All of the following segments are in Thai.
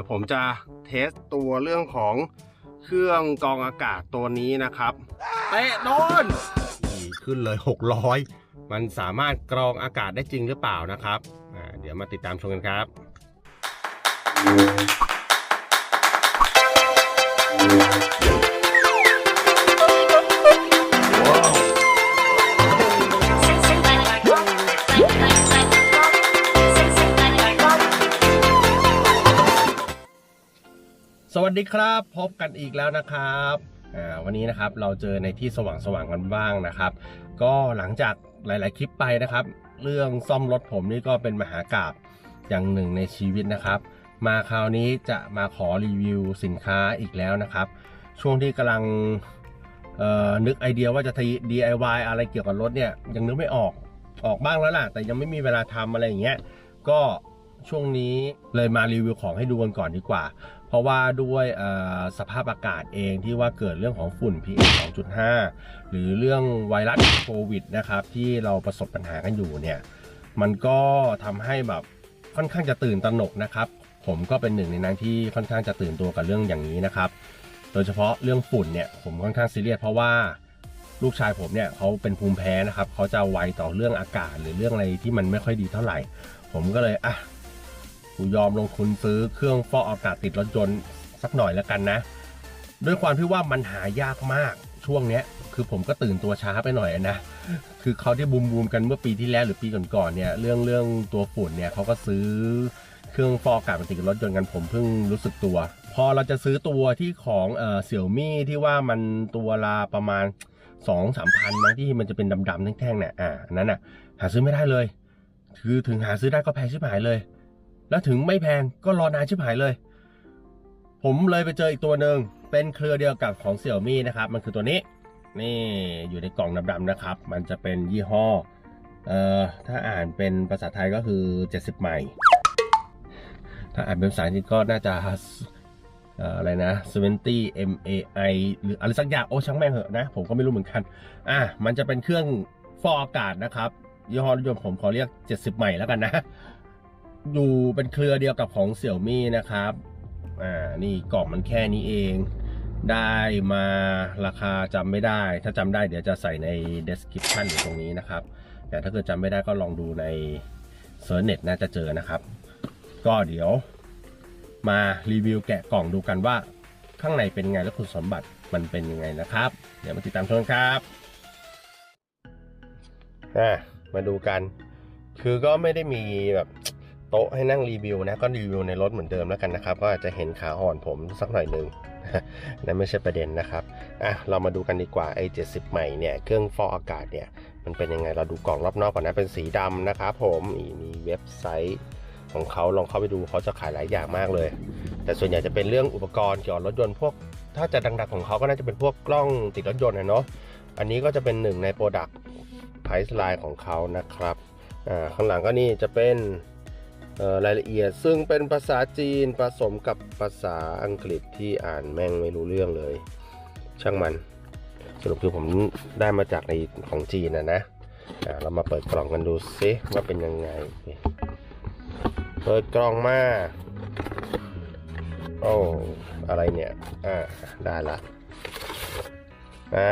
ดี๋ยวผมจะเทสตัวเรื่องของเครื่องกรองอากาศตัวนี้นะครับเตะโดนนี่ขึ้นเลย 600 มันสามารถกรองอากาศได้จริงหรือเปล่านะครับอ่าเดี๋ยวมาติดตามชมกันครับ วัสดีครับ พบกันอีกแล้วนะครับวันนี้นะครับเราเจอในที่สว่างๆกันบ้างนะครับ ก็หลังจากหลาย ๆ คลิปไปนะครับ เรื่องซ่อมรถผมนี่ก็เป็นมหากราบอย่างหนึ่งในชีวิตนะครับ มาคราวนี้จะมาขอรีวิวสินค้าอีกแล้วนะครับ ช่วงที่กำลังนึกไอเดียว่าจะทำ DIY อะไรเกี่ยวกับรถเนี่ยยังนึกไม่ออกออกบ้างแล้วล่ะ แต่ยังไม่มีเวลาทำอะไรอย่างเงี้ยก็ช่วงนี้เลยมารีวิวของให้ดูกันก่อนดีกว่า เพราะว่าด้วยสภาพอากาศเองที่ว่าเกิดเรื่องของฝุ่น PM 2.5 หรือเรื่องไวรัสโควิดนะครับที่เราประสบปัญหากันอยู่เนี่ยมันก็ทำให้แบบค่อนข้างจะตื่นตระหนกนะครับ ผมก็เป็นหนึ่งในนั้นที่ค่อนข้างจะตื่นตัวกับเรื่องอย่างนี้นะครับ โดยเฉพาะเรื่องฝุ่นเนี่ยผมค่อนข้างซีเรียสเพราะว่าลูกชายผมเนี่ยเขาเป็นภูมิแพ้นะครับเขาจะไวต่อเรื่องอากาศหรือเรื่องอะไรที่มันไม่ค่อยดีเท่าไหร่ ผมก็เลยอะ กูยอมลงทุนซื้อเครื่องฟอกอากาศติดรถยนต์สักหน่อยแล้วกันนะ ด้วยความที่ว่ามันหายากมากช่วงเนี้ย คือผมก็ตื่นตัวช้าไปหน่อยนะ คือเขาที่บูมบูมกันเมื่อปีที่แล้วหรือปีก่อนๆเนี่ย เรื่องเรื่องตัวฝุ่นเนี่ยเขาก็ซื้อเครื่องฟอกอากาศมาติดรถยนต์กันผมเพิ่งรู้สึกตัว พอเราจะซื้อตัวที่ของเอ่อเสี่ยวมี่ที่ว่ามันตัวละประมาณ2องสามพันมั้งที่มันจะเป็นดำๆแท่งๆเนี่ยอ่านนั้นอะ หาซื้อไม่ได้เลย คือถึงหาซื้อได้ก็แพงชิบหายเลย แล้วถึงไม่แพงก็รอนานชิบหายเลย ผมเลยไปเจออีกตัวหนึ่งเป็นเครือเดียวกับของเสี่ยวมี่นะครับ มันคือตัวนี้ นี่อยู่ในกล่องดำๆนะครับ มันจะเป็นยี่ห้อเอ่อถ้าอ่านเป็นภาษาไทยก็คือ 70 ใหม่ ถ้าอ่านเป็นภาษาอังกฤษก็น่าจะเอ่ออะไรนะ70 MAI หรืออะไรสักอย่างโอ้ช่างแม่งเหอะนะ ผมก็ไม่รู้เหมือนกัน อะ มันจะเป็นเครื่องฟอกอากาศนะครับยี่ห้อรถยนต์ผมขอเรียก 70 ใหม่แล้วกันนะ อยู่เป็นเครือเดียวกับของเสี่ยวมี่นะครับ อ่า นี่กล่องมันแค่นี้เอง ได้มาราคาจำไม่ได้ ถ้าจำได้เดี๋ยวจะใส่ใน description อยู่ตรงนี้นะครับ แต่ถ้าเกิดจำไม่ได้ก็ลองดูในเซิร์ชเน็ตน่าจะเจอนะครับ ก็เดี๋ยวมารีวิวแกะกล่องดูกันว่าข้างในเป็นไงและคุณสมบัติมันเป็นยังไงนะครับ เดี๋ยวมาติดตามชมครับอะมาดูกัน คือก็ไม่ได้มีแบบ โต๊ะให้นั่งรีวิวนะก็รีวิวในรถเหมือนเดิมแล้วกันนะครับ ก็อาจจะเห็นขาอ่อนผมสักหน่อยหนึ่งนั่นไม่ใช่ประเด็นนะครับอะเรามาดูกันดีกว่าไอ้70 ใหม่เนี่ยเครื่องฟอกอากาศเนี่ยมันเป็นยังไงเราดูกล่องรอบนอกก่อนนะเป็นสีดำนะครับผมมีเว็บไซต์ของเขาลองเข้าไปดูเขาจะขายหลายอย่างมากเลย แต่ส่วนใหญ่จะเป็นเรื่องอุปกรณ์เกี่ยวกับรถยนต์พวก ถ้าจะดังๆของเขาก็น่าจะเป็นพวกกล้องติดรถยนต์นะเนาะอันนี้ก็จะเป็นหนึ่งในโปรดักต์ไพรส์ไลน์ของเขานะครับอ่าข้างหลังก็นี่จะเป็น รายละเอียดซึ่งเป็นภาษาจีนผสมกับภาษาอังกฤษที่อ่านแม่งไม่รู้เรื่องเลย ช่างมันสรุปคือผมได้มาจากในของจีนนะนะเรามาเปิดกล่องกันดูซิว่าเป็นยังไง เปิดกล่องมาโอ้อะไรเนี่ยอ่าได้ละอ่า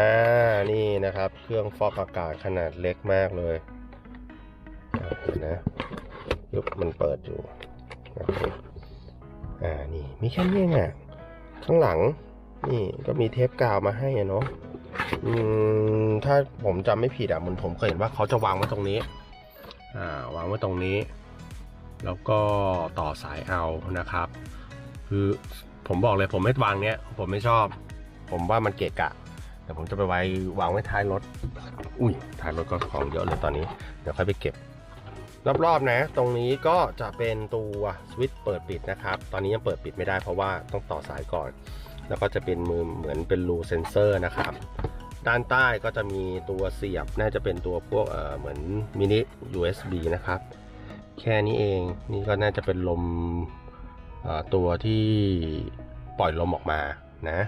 นี่นะครับ เครื่องฟอกอากาศขนาดเล็กมากเลยนะ ยุบมันเปิดอยู่นะครับอ่านี่มีแค่นี้เองอะข้างหลัง นี่ก็มีเทปกาวมาให้อะเนาะอืมถ้าผมจำไม่ผิดอะมันผมเคยเห็นว่าเขาจะวางไว้ตรงนี้ อ่าวางไว้ตรงนี้ แล้วก็ต่อสายเอานะครับ คือผมบอกเลยผมไม่วางเนี้ย ผมไม่ชอบ ผมว่ามันเกะกะแต่ผมจะไปไว้วางไว้ท้ายรถ อุ้ยท้ายรถก็ของเยอะเลยตอนนี้ เดี๋ยวค่อยไปเก็บ รอบๆนะ ตรงนี้ก็จะเป็นตัวสวิตช์เปิดปิดนะครับ ตอนนี้ยังเปิดปิดไม่ได้เพราะว่าต้องต่อสายก่อน แล้วก็จะเป็นมือเหมือนเป็นรูเซนเซอร์นะครับ ด้านใต้ก็จะมีตัวเสียบ น่าจะเป็นตัวพวกเออเหมือนมินิ USB นะครับ แค่นี้เอง นี่ก็น่าจะเป็นลมตัวที่ปล่อยลมออกมานะ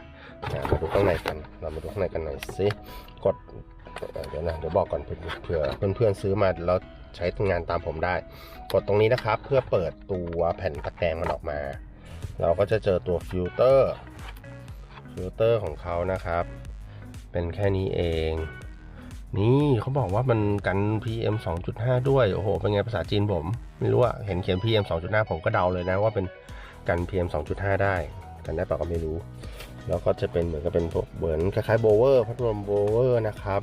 มาดูข้างในกัน เรามาดูข้างในกันหน่อยสิ กด เดี๋ยวนะ เดี๋ยวบอกก่อนเผื่อเผื่อเพื่อนๆซื้อมาแล้ว ใช้งานตามผมได้ กดตรงนี้นะครับเพื่อเปิดตัวแผ่นตะแกรงมันออกมา เราก็จะเจอตัวฟิลเตอร์ฟิลเตอร์ของเขานะครับ เป็นแค่นี้เอง นี่เขาบอกว่ามันกัน PM 2.5 ด้วย โอ้โห เป็นไงภาษาจีนผม ไม่รู้อะเห็นเขียน PM 2.5 ผมก็เดาเลยนะว่าเป็นกัน PM 2.5 ได้กันได้เปล่าก็ไม่รู้ แล้วก็จะเป็นเหมือนกับเป็นพวกเหมือนคล้ายๆโบเวอร์พัดลมโบเวอร์นะครับ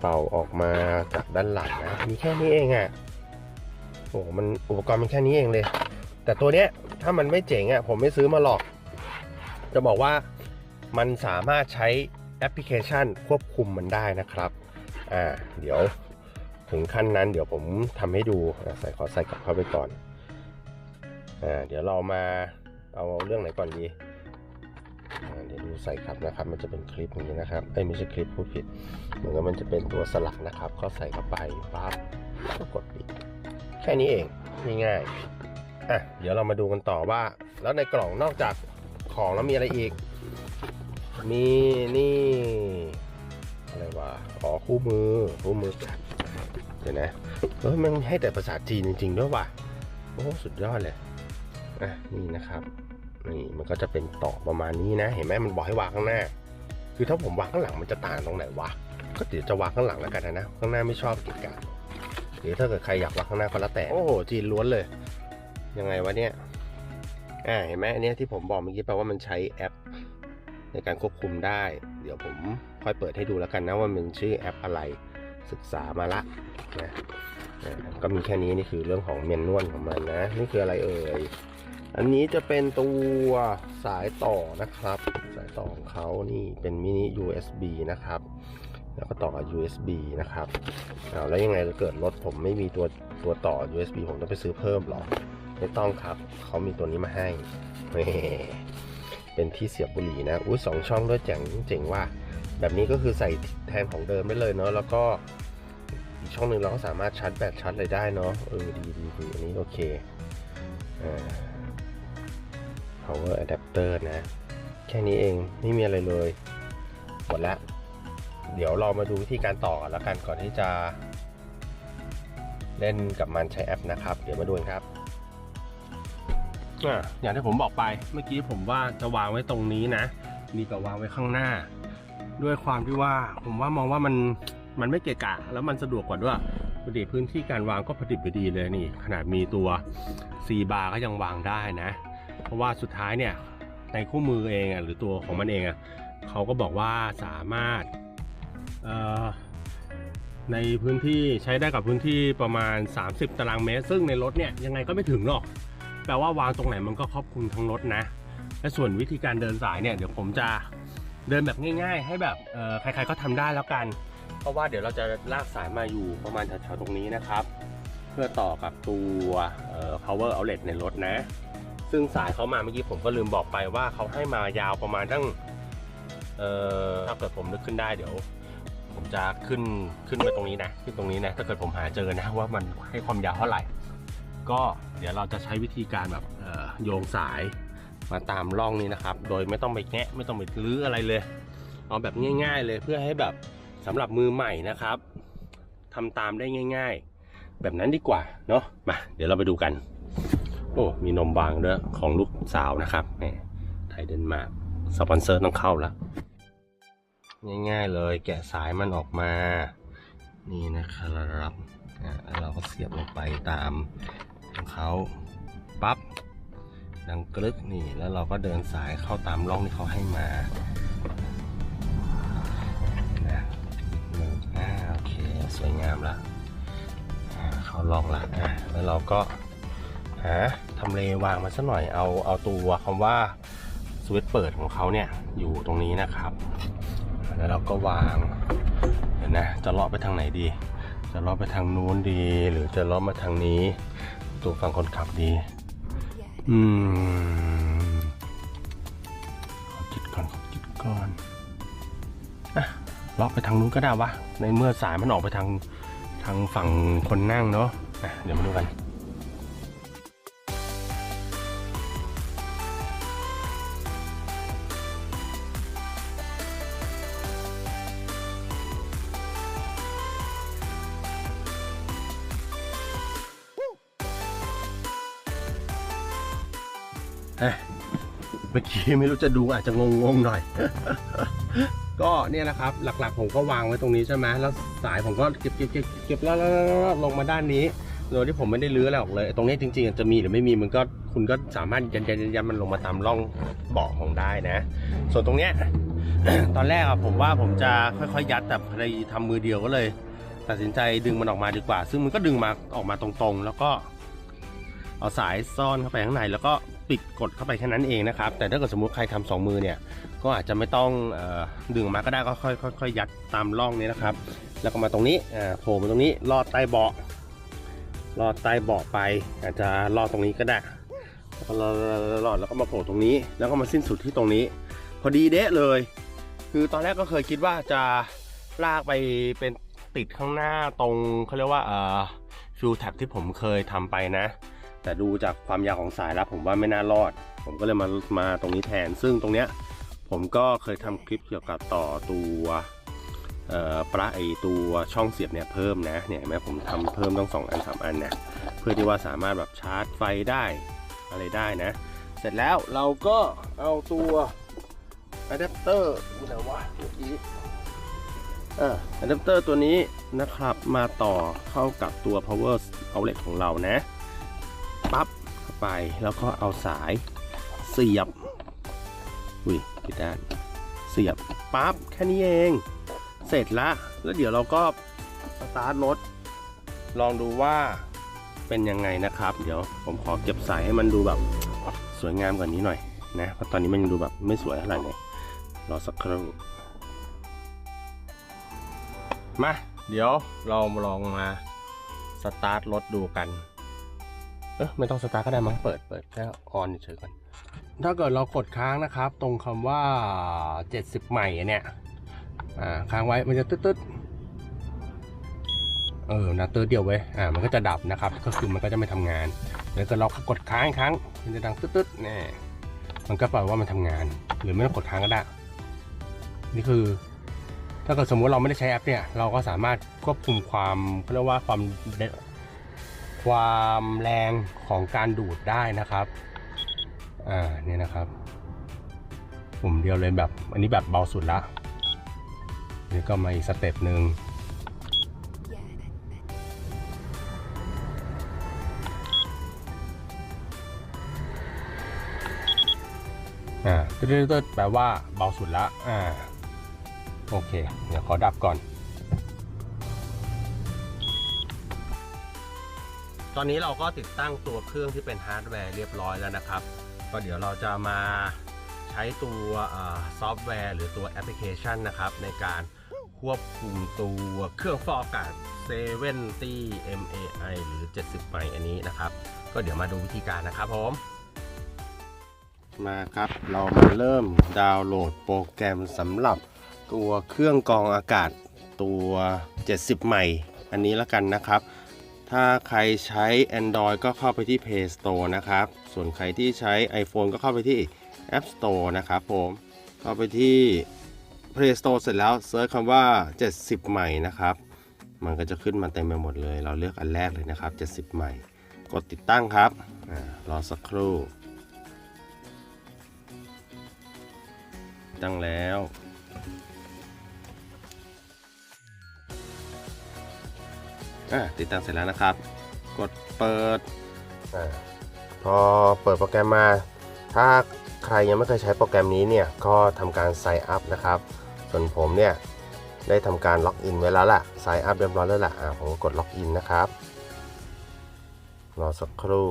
เป่าออกมาจากด้านหลังนะมีแค่นี้เองอะ่ะโอ้โหมันอุปกรณ์มันแค่นี้เองเลย แต่ตัวเนี้ยถ้ามันไม่เจ๋งอะ่ะผมไม่ซื้อมาหรอก จะบอกว่ามันสามารถใช้แอปพลิเคชันควบคุมมันได้นะครับอ่าเดี๋ยวถึงขั้นนั้นเดี๋ยวผมทำให้ดูใส่ขอใส่กลับเข้าไปก่อนอ่าเดี๋ยวเรามาเอาเรื่องไหนก่อนดี เดี๋ยวดูใส่ครับนะครับ มันจะเป็นคลิปอย่างนี้นะครับเอ้ยไม่ใช่คลิปพูดผิดเหมือนกับมันจะเป็นตัวสลักนะครับ ก็ใส่เข้าไปปั๊บก็กดปิดแค่นี้เองง่ายๆอะเดี๋ยวเรามาดูกันต่อว่า แล้วในกล่องนอกจากของแล้วมีอะไรอีก มีนี่อะไรวะอ๋อคู่มือคู่มือเดี๋ยวนะเฮ้ยมันให้แต่ภาษาจีนจริงๆด้วยว่ะโอ้สุดยอดเลยอะนี่นะครับ นี่มันก็จะเป็นต่อประมาณนี้นะ เห็นไหมมันบอกให้วางข้างหน้า คือถ้าผมวางข้างหลังมันจะต่างตรงไหนวะก็เดี๋ยวจะวางข้างหลังแล้วกันนะนะ ข้างหน้าไม่ชอบกิจการหรือถ้าเกิดใครอยากวางข้างหน้าก็แล้วแต่โอ้โหจีนล้วนเลย ยังไงวะเนี่ยอ่าเห็นไหมอันนี้ที่ผมบอกเมื่อกี้แปลว่ามันใช้แอป ในการควบคุมได้ เดี๋ยวผมค่อยเปิดให้ดูแล้วกันนะว่ามันชื่อแอปอะไรศึกษามาละนะก็มีแค่นี้นี่คือเรื่องของเมนนวลของมันนะ นี่คืออะไรเอ่ย อันนี้จะเป็นตัวสายต่อนะครับ สายต่อของเขานี่เป็นมินิ USB นะครับ แล้วก็ต่อ USB นะครับเอาแล้วยังไงถ้าเกิดรถผมไม่มีตัวตัวต่อ USB ผมต้องไปซื้อเพิ่มหรอ ไม่ต้องครับ เขามีตัวนี้มาให้เป็นที่เสียบบุหรี่นะ อุ้ยสองช่องด้วยเจ๋งเจ๋งว่า แบบนี้ก็คือใส่แทนของเดิมได้เลยเนาะ แล้วก็อีกช่องหนึ่งเราก็สามารถชาร์จแบตชาร์จอะไรได้เนาะ เออดีดีดีอันนี้โอเค อ่า power adapter นะ แค่นี้เองไม่มีอะไรเลยหมดล้วเดี๋ยวเรามาดูวิธีการต่อกันแล้วกันก่อนที่จะ เล่นกับมันใช้แอปนะครับ เดี๋ยวมาดูกันครับอะอย่างที่ผมบอกไปเมื่อกี้ผมว่าจะวางไว้ตรงนี้นะดีกว่าวางไว้ข้างหน้า ด้วยความที่ว่าผมว่ามองว่ามันมันไม่เกะกะ แล้วมันสะดวกกว่าด้วยพอดีพื้นที่การวางก็พอดิบพอดีเลยนี่ ขนาดมีตัว C bar ก็ยังวางได้นะ เพราะว่าสุดท้ายเนี่ยในคู่มือเองอะหรือตัวของมันเองอะเขาก็บอกว่าสามารถในพื้นที่ใช้ได้กับพื้นที่ประมาณ 30 ตารางเมตร ซึ่งในรถเนี่ยยังไงก็ไม่ถึงหรอก แปลว่าวางตรงไหนมันก็ครอบคลุมทั้งรถนะ และส่วนวิธีการเดินสายเนี่ยเดี๋ยวผมจะเดินแบบง่าย ๆ ให้แบบใครๆก็ทำได้แล้วกัน เพราะว่าเดี๋ยวเราจะลากสายมาอยู่ประมาณแถวๆตรงนี้นะครับ เพื่อต่อกับตัว power outlet ในรถนะ ซึ่งสายเขามาเมื่อกี้ผมก็ลืมบอกไปว่าเขาให้มายาวประมาณตั้งเอ่อถ้าเกิดผมนึกขึ้นได้เดี๋ยว ผมจะขึ้นขึ้นไปตรงนี้นะขึ้นตรงนี้นะถ้าเกิดผมหาเจอนะว่ามันให้ความยาวเท่าไหร่ ก็เดี๋ยวเราจะใช้วิธีการแบบเอ่อโยงสายมาตามร่องนี้นะครับ โดยไม่ต้องไปแงะไม่ต้องไปรื้ออะไรเลย เอาแบบง่าย ๆ เลยเพื่อให้แบบสำหรับมือใหม่นะครับทำตามได้ง่าย ๆ แบบนั้นดีกว่าเนาะมาเดี๋ยวเราไปดูกัน โอ้ มีนมบางด้วยของลูกสาวนะครับแหมไทยเดนมาร์กสปอนเซอร์ต้องเข้าแล้วง่ายๆเลยแกะสายมันออกมา นี่นะครับอะแล้วเราก็เสียบลงไปตามของเขาปั๊บดังกลึกนี่แล้วเราก็เดินสายเข้าตามร่องที่เขาให้มานะหนึ่งอ่าโอเค สวยงามละเข้าร่องละอะแล้วเราก็าทำเลวางมาสักหน่อยเอาเอาตัวคำว่าสวิตช์เปิดของเขาเนี่ยอยู่ตรงนี้นะครับ แล้วเราก็วางเห็นนะจะเลาะไปทางไหนดี จะเลาะไปทางนู้นดี หรือจะเลาะมาทางนี้ ตัวฝั่งคนขับดี อืมขอคิดก่อนขอคิดก่อนอะเลาะไปทางนู้นก็ได้วะในเมื่อสายมันออกไปทางทางฝั่งคนนั่งเนาะะเดี๋ยวมาดูกัน เมื่อกี้ไม่รู้จะดูอาจจะงงๆหน่อย ก็เนี่ยนะครับ หลักๆ ผมก็วางไว้ตรงนี้ใช่ไหมแล้วสายผมก็เก็บเก็บเก็บเก็บแล้วลงมาด้านนี้โดยที่ผมไม่ได้รื้ออะไรออกเลย ตรงนี้จริงๆจะมีหรือไม่มีมันก็คุณก็สามารถยันยันยันยันมันลงมาตามร่องเบาะของได้นะ ส่วนตรงเนี้ยตอนแรกอะผมว่าผมจะค่อยๆยัดแต่พอดีทำมือเดียวก็เลย ตัดสินใจดึงมันออกมาดีกว่า ซึ่งมันก็ดึงมาออกมาตรงๆ แล้วก็เอาสายซ่อนเข้าไปข้างในแล้วก็ ปิดกดเข้าไปแค่นั้นเองนะครับ แต่ถ้าเกิดสมมติใครทำสองมือเนี่ย ก็อาจจะไม่ต้องออดึงออกมาก็ได้ก็ค่อยๆค่อยๆยัดตามร่องนี้นะครับ แล้วก็มาตรงนี้โผล่มาตรงนี้ลอดใต้เบาะลอดใต้เบาะไป อาจจะลอดตรงนี้ก็ได้แล้วก็ลอดแล้วก็มาโผล่ตรงนี้ แล้วก็มาสิ้นสุดที่ตรงนี้ พอดีเดะเลย คือตอนแรกก็เคยคิดว่าจะลากไปเป็นติดข้างหน้าตรงเขาเรียกว่าเอ่อฟิวแท็บที่ผมเคยทำไปนะ แต่ดูจากความยาวของสายแล้วผมว่าไม่น่ารอด ผมก็เลยมามาตรงนี้แทน ซึ่งตรงเนี้ยผมก็เคยทำคลิปเกี่ยวกับต่อตัวปลั๊กไอตัวช่องเสียบเนี่ยเพิ่มนะเนี่ยเห็นไหมผมทำเพิ่มต้องสองอันสามอันเนี่ยเพื่อที่ว่าสามารถแบบชาร์จไฟได้อะไรได้นะ เสร็จแล้วเราก็เอาตัวอะแดปเตอร์นี่ไหนวะเมื่อกี้เอออะแดปเตอร์ตัวนี้นะครับมาต่อเข้ากับตัว power outlet ของเรานะ ปั๊บเข้าไปแล้วก็เอาสายเสียบอุ้ยผิดด้านเสียบปั๊บแค่นี้เอง เสร็จละแล้วเดี๋ยวเราก็สตาร์ทรถ ลองดูว่าเป็นยังไงนะครับ เดี๋ยวผมขอเก็บสายให้มันดูแบบสวยงามกว่านี้หน่อยนะเพราะตอนนี้มันยังดูแบบไม่สวยเท่าไหร่เลยรอสักครู่มา เดี๋ยวเรามาลองมาสตาร์ทรถดูกัน เออไม่ต้องสตาร์ทก็ได้มั้งเปิดเปิดแค่ออนเฉยก่อนถ้าเกิดเรากดค้างนะครับ ตรงคำว่า 70ใหม่เนี่ยอ่าค้างไว้มันจะตึ๊ดๆเออนะตึ๊ดเดียวไว้ยอ่ามันก็จะดับนะครับ ก็คือมันก็จะไม่ทำงานแล้วก็เรากดค้างอีกครั้ง มันจะดังตึ๊ดๆแน่มันก็แปลว่ามันทำงาน หรือไม่ต้องกดค้างก็ได้ นี่คือ ถ้าเกิดสมมติเราไม่ได้ใช้แอปเนี่ย เราก็สามารถควบคุมความเขาเรียกว่าความเด ความแรงของการดูดได้นะครับ อ่าเนี่ยนะครับ ปุ่มเดียวเลยแบบ อันนี้แบบเบาสุดละนี่ก็มาอีกสเต็ปหนึ่งอ่าตึ๊ดๆๆแปลว่าเบาสุดละอ่า โอเค เดี๋ยวขอดับก่อน ตอนนี้เราก็ติดตั้งตัวเครื่องที่เป็นฮาร์ดแวร์เรียบร้อยแล้วนะครับ ก็เดี๋ยวเราจะมาใช้ตัวซอฟต์แวร์ หรือตัวแอปพลิเคชันนะครับ ในการควบคุมตัวเครื่องฟอกอากาศ7 t MAI หรือ 70ไมล์อันนี้นะครับ ก็เดี๋ยวมาดูวิธีการนะครับผมมาครับ เรามาเริ่มดาวน์โหลดโปรแกรมสำหรับตัวเครื่องกรองอากาศตัว 70 ใหม่ อันนี้แล้วกันนะครับ ถ้าใครใช้ Android ก็เข้าไปที่ Play Store นะครับ ส่วนใครที่ใช้ iPhone ก็เข้าไปที่ App Store นะครับผม เข้าไปที่ Play Store เสร็จแล้วเซิร์ชคำว่า 70 ใหม่นะครับ มันก็จะขึ้นมาเต็มไปหมดเลย เราเลือกอันแรกเลยนะครับ 70 ใหม่ กดติดตั้งครับอรอสักครู่ ตั้งแล้ว อะติดตั้งเสร็จแล้วนะครับ กดเปิดอาพอเปิดโปรแกรมมา ถ้าใครยังไม่เคยใช้โปรแกรมนี้เนี่ยก็ทำการ sign up นะครับ ส่วนผมเนี่ยได้ทำการล็อกอินไว้แล้วล่ะ sign up เรียบร้อยแล้วล่ะอะผมก็กดล็อกอินนะครับรอสักครู่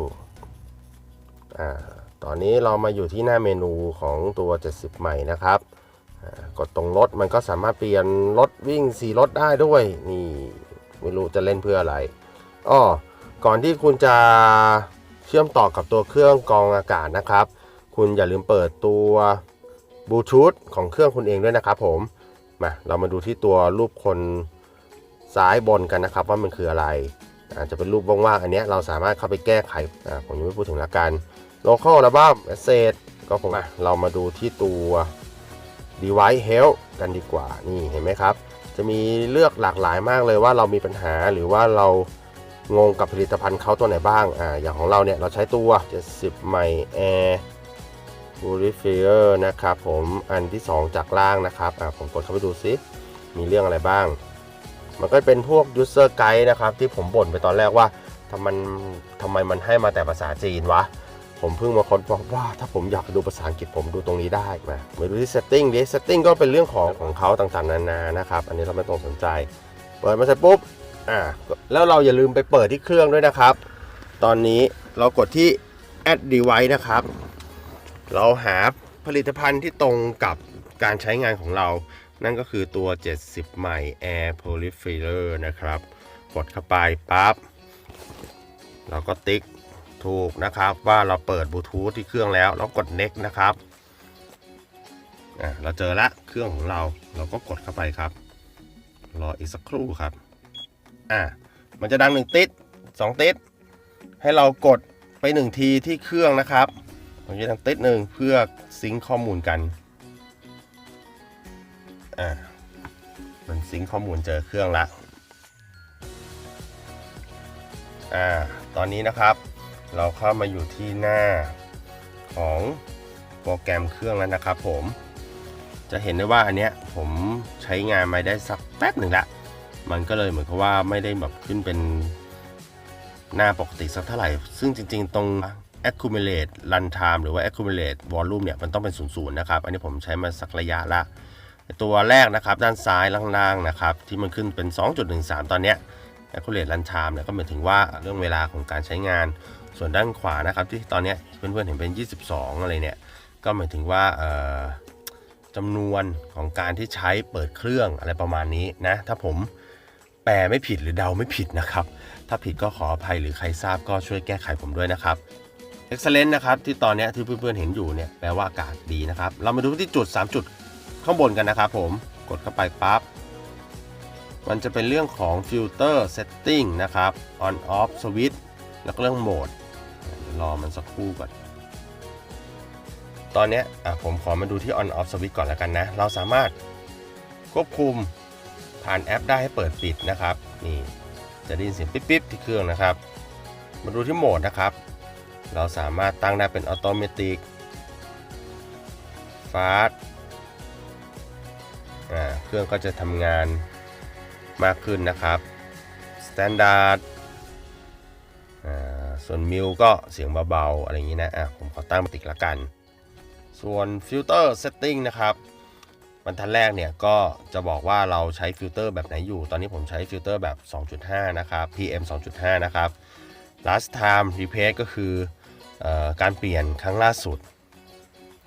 อ่าตอนนี้เรามาอยู่ที่หน้าเมนูของตัว 70 ใหม่นะครับกดตรงรถมันก็สามารถเปลี่ยนรถวิ่งสีรถได้ด้วยนี่ ไม่รู้จะเล่นเพื่ออะไรอ้อก่อนที่คุณจะเชื่อมต่อกับตัวเครื่องกรองอากาศนะครับ คุณอย่าลืมเปิดตัวบลูทูธของเครื่องคุณเองด้วยนะครับผมมาเรามาดูที่ตัวรูปคนซ้ายบนกันนะครับ ว่ามันคืออะไรอาจจะเป็นรูปว่างๆอันนี้เราสามารถเข้าไปแก้ไขอ่าผมยังไม่พูดถึงละกัน local album asset ก็คงมาเรามาดูที่ตัว device health กันดีกว่านี่เห็นไหมครับ จะมีเลือกหลากหลายมากเลยว่าเรามีปัญหาหรือว่าเรางงกับผลิตภัณฑ์เขาตัวไหนบ้างอ่าอย่างของเราเนี่ยเราใช้ตัว 70ใหม่ Air Purifier นะครับผมอันที่ 2 จากล่างนะครับอะผมกดเข้าไปดูซิมีเรื่องอะไรบ้าง มันก็เป็นพวก user guide นะครับที่ผมบ่นไปตอนแรกว่าทำมันทำไมมันให้มาแต่ภาษาจีนวะ ผมเพิ่งมาค้นพบว่าถ้าผมอยากดูภาษาอังกฤษผมดูตรงนี้ได้มามาดูที่ setting ดิ setting ก็เป็นเรื่องของของเขาต่างๆ นานานะครับ อันนี้เราไม่ต้องสนใจ เปิดมาเสร็จปุ๊บ อ่า แล้วเราอย่าลืมไปเปิดที่เครื่องด้วยนะครับ ตอนนี้เรากดที่ add device นะครับ เราหาผลิตภัณฑ์ที่ตรงกับการใช้งานของเรา นั่นก็คือตัว 70 ใหม่ Air Purifier นะครับ กดเข้าไปปั๊บ เราก็ติ๊ก ถูกนะครับว่าเราเปิดบลูทูธที่เครื่องแล้วแล้วกด next นะครับอะเราเจอละเครื่องของเราเราก็กดเข้าไปครับ รออีกสักครู่ครับอะมันจะดังหนึ่งติดสองติดให้เรากดไปหนึ่งทีที่เครื่องนะครับมันจะดังติดหนึ่งเพื่อซิงข้อมูลกันอ่ามันซิงข้อมูลเจอเครื่องละอ่าตอนนี้นะครับ เราเข้ามาอยู่ที่หน้าของโปรแกรมเครื่องแล้วนะครับผม จะเห็นได้ว่าอันเนี้ยผมใช้งานมาได้สักแป๊บหนึ่งละ มันก็เลยเหมือนกับว่าไม่ได้แบบขึ้นเป็นหน้าปกติสักเท่าไหร่ ซึ่งจริง ๆ ตรง accumulate run time หรือว่า accumulate volume เนี่ยมันต้องเป็นศูนย์นะครับ อันนี้ผมใช้มาสักระยะละ ตัวแรกนะครับด้านซ้ายล่างๆนะครับที่มันขึ้นเป็น 2.13 ตอนเนี้ย accurate run time เนี่ยก็หมายถึงว่าเรื่องเวลาของการใช้งาน ส่วนด้านขวานะครับที่ตอนนี้เพื่อนๆเห็นเป็น 22 อะไรเนี่ย ก็หมายถึงว่าจำนวนของการที่ใช้เปิดเครื่องอะไรประมาณนี้นะ ถ้าผมแปลไม่ผิดหรือเดาไม่ผิดนะครับ ถ้าผิดก็ขออภัยหรือใครทราบก็ช่วยแก้ไขผมด้วยนะครับ excellent นะครับที่ตอนนี้ที่เพื่อนๆเห็นอยู่เนี่ยแปลว่าอากาศดีนะครับ เรามาดูที่จุด 3 จุดข้างบนกันนะครับผมกดเข้าไปปั๊บมันจะเป็นเรื่องของ filter setting นะครับ on off switch แล้วก็เรื่องโหมด รอมันสักครู่ก่อน ตอนนี้อะผมขอมาดูที่ on off switch ก่อนแล้วกันนะ เราสามารถควบคุมผ่านแอปได้ให้เปิดปิดนะครับ นี่จะได้ยินเสียงปิ๊บๆที่เครื่องนะครับ มาดูที่โหมดนะครับ เราสามารถตั้งได้เป็น automatic fast อ่าเครื่องก็จะทำงานมากขึ้นนะครับ standard อ่า ส่วนมิวก็เสียงเบาๆ อะไรอย่างนี้นะ อะ ผมขอตั้งปติกละกัน ส่วนฟิลเตอร์เซตติ้งนะครับบรรทัดแรกเนี่ยก็จะบอกว่าเราใช้ฟิลเตอร์แบบไหนอยู่ ตอนนี้ผมใช้ฟิลเตอร์แบบ 2.5 นะครับ PM 2.5 นะครับ last time replace ก็คืออการเปลี่ยนครั้งล่าสุด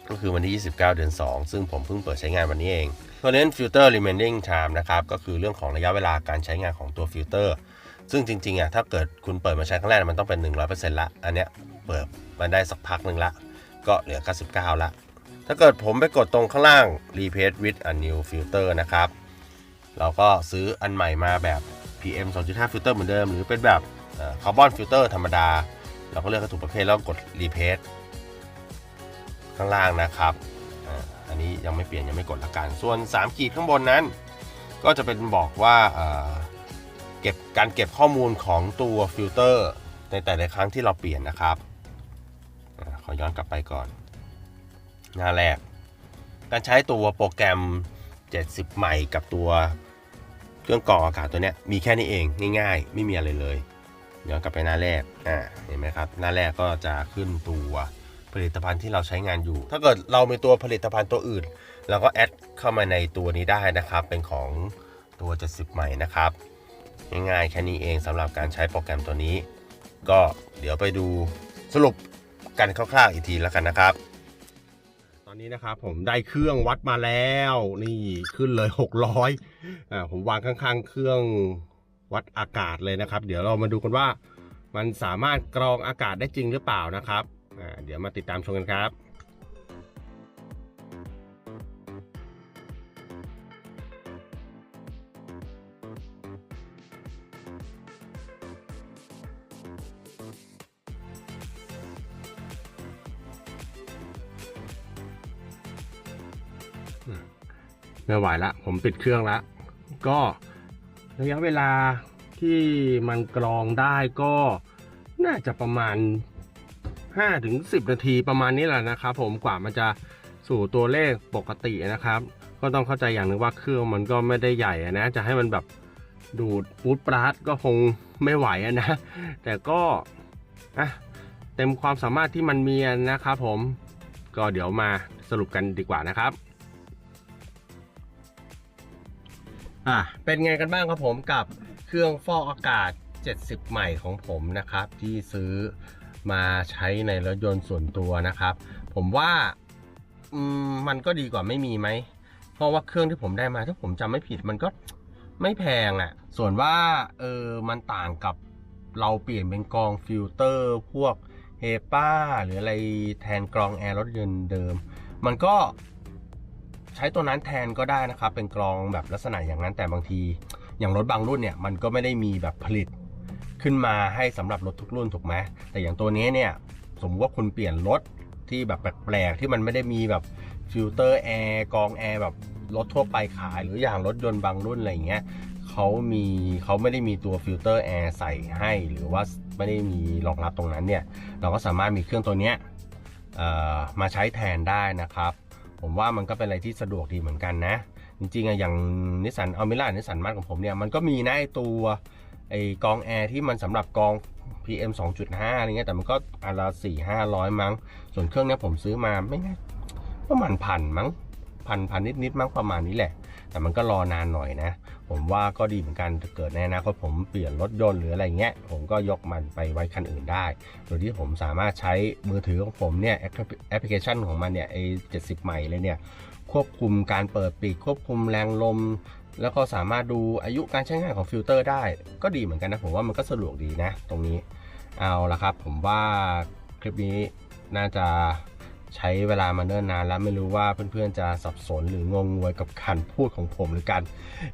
ก็คือวันที่ 29 เดือน 2 ซึ่งผมเพิ่งเปิดใช้งานวันนี้เองเพราะนั้น filter remaining time นะครับ ก็คือเรื่องของระยะเวลาการใช้งานของตัวฟิลเตอร์ ซึ่งจริงๆอะถ้าเกิดคุณเปิดมาใช้ครั้งแรกมันต้องเป็น 100%ละ อันเนี้ยเปิดมาได้สักพักหนึ่งละ ก็เหลือ 99 ละ ถ้าเกิดผมไปกดตรงข้างล่าง replace with a new filter นะครับ เราก็ซื้ออันใหม่มาแบบ PM 2.5 filter เหมือนเดิม หรือเป็นแบบคาร์บอนฟิลเตอร์ธรรมดา เราก็เลือกถูกประเภทแล้วกด replace ข้างล่างนะครับอันนี้ยังไม่เปลี่ยนยังไม่กดละกัน ส่วน 3 ขีดข้างบนนั้น ก็จะเป็นบอกว่า เก็บการเก็บข้อมูลของตัวฟิลเตอร์ในแต่ละครั้งที่เราเปลี่ยนนะครับขอย้อนกลับไปก่อน หน้าแรก การใช้ตัวโปรแกรม 70 ใหม่กับตัวเครื่องกรองอากาศตัวนี้มีแค่นี้เองง่ายๆ ไม่มีอะไรเลยย้อนกลับไปหน้าแรกอ่าเห็นไหมครับ หน้าแรกก็จะขึ้นตัวผลิตภัณฑ์ที่เราใช้งานอยู่ ถ้าเกิดเรามีตัวผลิตภัณฑ์ตัวอื่นเราก็แอดเข้ามาในตัวนี้ได้นะครับ เป็นของตัว 70 ใหม่นะครับ ง่ายๆแค่นี้เองสำหรับการใช้โปรแกรมตัวนี้ ก็เดี๋ยวไปดูสรุปกันคร่าวๆอีกทีแล้วกันนะครับ ตอนนี้นะครับผมได้เครื่องวัดมาแล้ว นี่ขึ้นเลย 600อ่าผมวางข้างๆ เครื่องวัดอากาศเลยนะครับ เดี๋ยวเรามาดูกันว่า มันสามารถกรองอากาศได้จริงหรือเปล่านะครับอ่าเดี๋ยวมาติดตามชมกันครับ ไม่ไหวละผมปิดเครื่องละก็ระยะเวลาที่มันกรองได้ก็น่าจะประมาณ5ถึง10 นาทีประมาณนี้แหละนะครับ ผมกว่ามันจะสู่ตัวเลขปกตินะครับ ก็ต้องเข้าใจอย่างหนึ่งว่าเครื่องมันก็ไม่ได้ใหญ่นะ จะให้มันแบบดูดปูดปราดก็คงไม่ไหวนะ แต่ก็อะเต็มความสามารถที่มันมีนะครับผมก็เดี๋ยวมาสรุปกันดีกว่านะครับ อะเป็นไงกันบ้างครับผมกับเครื่องฟอกอากาศ 70 ใหม่ของผมนะครับ ที่ซื้อมาใช้ในรถยนต์ส่วนตัวนะครับ ผมว่าอืมมันก็ดีกว่าไม่มีไหม เพราะว่าเครื่องที่ผมได้มาถ้าผมจำไม่ผิดมันก็ไม่แพงอะ่ะ ส่วนว่าเออมันต่างกับเราเปลี่ยนเป็นกรองฟิลเตอร์ พวกเฮป้าหรืออะไรแทนกรองแอร์รถยนต์เดิม มันก็ ใช้ตัวนั้นแทนก็ได้นะครับ เป็นกรองแบบลักษณะอย่างนั้นแต่บางที อย่างรถบางรุ่นเนี่ยมันก็ไม่ได้มีแบบผลิตขึ้นมาให้สำหรับรถทุกรุ่นถูกไหมแต่อย่างตัวนี้เนี่ยสมมติว่าคุณเปลี่ยนรถที่แบบแปลกๆที่มันไม่ได้มีแบบฟิลเตอร์แอร์กรองแอร์แบบรถทั่วไปขาย หรืออย่างรถยนต์บางรุ่นอะไรอย่างเงี้ยเขามีเขาไม่ได้มีตัวฟิลเตอร์แอร์ใส่ให้ หรือว่าไม่ได้มีรองรับตรงนั้นเนี่ย เราก็สามารถมีเครื่องตัวเนี้ยมาใช้แทนได้นะครับ ผมว่ามันก็เป็นอะไรที่สะดวกดีเหมือนกันนะ จริงๆอะอย่างนิสสันอัลมิล่านิสสันมาร์ของผมเนี่ย มันก็มีนะไอตัวไอกองแอร์ที่มันสำหรับกอง PM 2.5อะไรเงี้ยแต่มันก็อันละสี่ห้าร้อยมั้ง ส่วนเครื่องเนี้ยผมซื้อมาไม่น่ประมาณพันมั้งพันพันนิดนิดมั้งประมาณนี้แหละ แต่มันก็รอนานหน่อยนะ ผมว่าก็ดีเหมือนกันเกิดในอนาคตผมเปลี่ยนรถยนต์หรืออะไรเงี้ย ผมก็ยกมันไปไว้คันอื่นได้ โดยที่ผมสามารถใช้มือถือของผมเนี่ยแอปแอปพลิเคชันของมันเนี่ยไอ้เจ็ดสิบใหม่เลยเนี่ยควบคุมการเปิดปิดควบคุมแรงลม แล้วก็สามารถดูอายุการใช้งานของฟิลเตอร์ได้ ก็ดีเหมือนกันนะ ผมว่ามันก็สะดวกดีนะ ตรงนี้เอาละครับ ผมว่าคลิปนี้น่าจะ ใช้เวลามาเนิ่นนานแล้วไม่รู้ว่าเพื่อนๆจะสับสนหรืองงงวยกับการพูดของผมหรือการ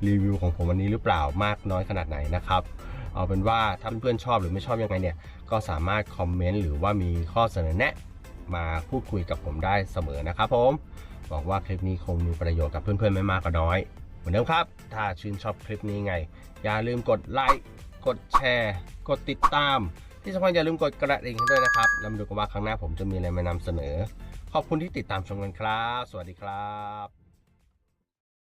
รีวิวของผมวันนี้หรือเปล่ามากน้อยขนาดไหนนะครับ เอาเป็นว่าถ้าเพื่อนๆชอบหรือไม่ชอบยังไงเนี่ย ก็สามารถคอมเมนต์หรือว่ามีข้อเสนอแนะมาพูดคุยกับผมได้เสมอนะครับผมหวังว่าคลิปนี้คงมีประโยชน์กับเพื่อนๆไม่มากก็น้อยเหมือนเดิมครับ ถ้าชื่นชอบคลิปนี้ไง อย่าลืมกดไลค์กดแชร์ กดติดตาม ที่สำคัญอย่าลืมกดกระดิ่งให้ด้วยนะครับแล้วมาดูกันว่าครั้งหน้าผมจะมีอะไรมานำเสนอ ขอบคุณที่ติดตามชมกันครับ สวัสดีครับ